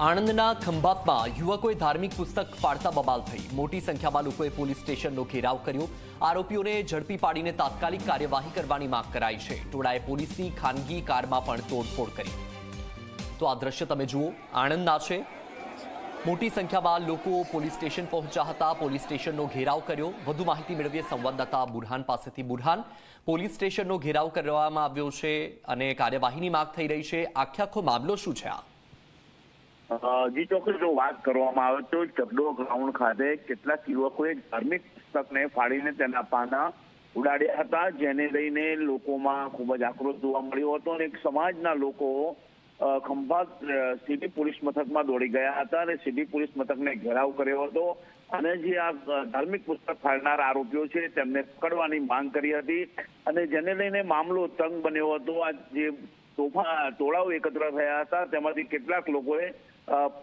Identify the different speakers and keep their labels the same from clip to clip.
Speaker 1: આણંદના ખંભાતમાં યુવકોએ ધાર્મિક પુસ્તક ફાડતા બબાલ થઈ. મોટી સંખ્યામાં લોકોએ પોલીસ સ્ટેશનનો ઘેરાવ કર્યો. આરોપીઓને ઝડપી પાડીને તાત્કાલિક કાર્યવાહી કરવાની માંગ કરાઈ છે. ટોળાએ પોલીસની ખાનગી કારમાં પણ તોડફોડ કરી. તો આ દ્રશ્ય તમે જુઓ. આણંદના છે. મોટી સંખ્યામાં લોકો પોલીસ સ્ટેશન પહોંચ્યા હતા. પોલીસ સ્ટેશનનો ઘેરાવ કર્યો. વધુ માહિતી મેળવીએ સંવાદદાતા બુરહાન પાસેથી. બુરહાન, પોલીસ સ્ટેશનનો ઘેરાવ કરવામાં આવ્યો છે અને કાર્યવાહીની માંગ થઈ રહી છે. આખે આખો મામલો શું છે આ?
Speaker 2: જી ચોક્કસ, જો વાત કરવામાં આવે તો ચકડો ગ્રાઉન્ડ ખાતે કેટલાક યુવકોએ ધાર્મિક પુસ્તકને ફાડીને તેના પાના ઉડાડ્યા હતા, જેને લઈને લોકોમાં ખૂબ જ આક્રોશ જોવા મળ્યો હતો અને એક સમાજના લોકો ખંભા સિટી પોલીસ મથકમાં દોડી ગયા હતા અને સિટી પોલીસ મથકને ઘેરાવ કર્યો હતો. અને જે આ ધાર્મિક પુસ્તક ફાડનાર આરોપીઓ છે, તેમને પકડવાની માંગ કરી હતી અને જેને લઈને મામલો તંગ બન્યો હતો. આ જે તોફા ટોળાઓ એકત્ર થયા હતા. તેમાંથી કેટલાક લોકોએ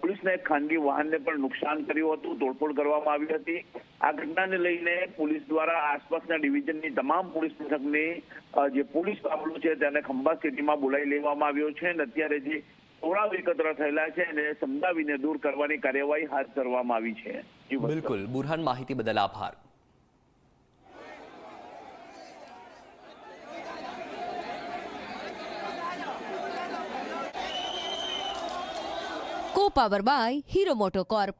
Speaker 2: પોલીસને ખાનગી વાહનને પણ નુકસાન કર્યું હતું. તોડફોડ કરવામાં આવી હતી. આ ઘટનાને લઈને પોલીસ દ્વારા આસપાસના ડિવિઝનની તમામ પોલીસ મથકની જે પોલીસ કાફલો છે તેને ખંભા સિટીમાં બોલાવી લેવામાં આવ્યો છે અને અત્યારે જે ટોળાઓ એકત્ર થયેલા છે એને સમજાવીને દૂર કરવાની કાર્યવાહી હાથ ધરવામાં આવી છે.
Speaker 1: બિલકુલ. બુરહાન માહિતી બદલ આભાર.
Speaker 3: કો પાવર બાય હીરો મોટોકોર્પ